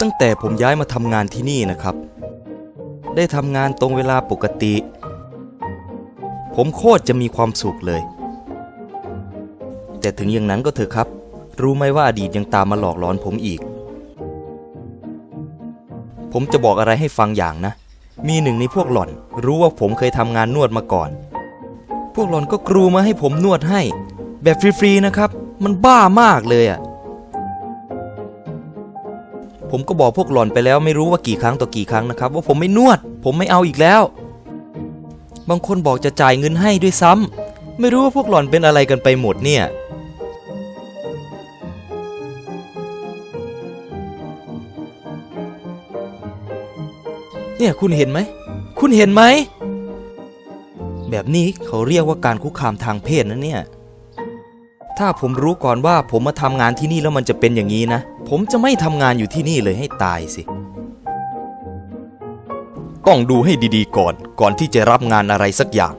ตั้งแต่ผมย้ายมาทำงานที่นี่นะครับ ได้ทำงานตรงเวลาปกติ ผมโคตรจะมีความสุขเลย แต่ถึงอย่างนั้นก็เถอะครับ รู้ไหมว่าอดีตยังตามมาหลอกหลอนผมอีก ผมจะบอกอะไรให้ฟังอย่างนะ มีหนึ่งในพวกหล่อน รู้ว่าผมเคยทำงานนวดมาก่อน พวกหล่อนก็กรูมาให้ผมนวดให้ แบบฟรีๆนะครับ มันบ้ามากเลยอะ่ะ ผมก็บอกพวกหล่อนไปแล้วไม่รู้ว่ากี่ครั้งต่อกี่ครั้งนะครับ ว่าผมไม่นวด ผมไม่เอาอีกแล้ว บางคนบอกจะจ่ายเงินให้ด้วยซ้ำไม่รู้ว่าพวกหล่อนเป็นอะไรกันไปหมดเนี่ยเนี่ยคุณเห็นไหม คุณเห็นไหม แบบนี้เขาเรียกว่าการคุกคามทางเพศนะเนี่ย ถ้าผมรู้ก่อนว่าผมมาทำงานที่นี่แล้วมันจะเป็นอย่างนี้นะ ผมจะไม่ทำงานอยู่ที่นี่เลยให้ตายสิ ต้องดูให้ดีๆก่อน ก่อนที่จะรับงานอะไรสักอย่าง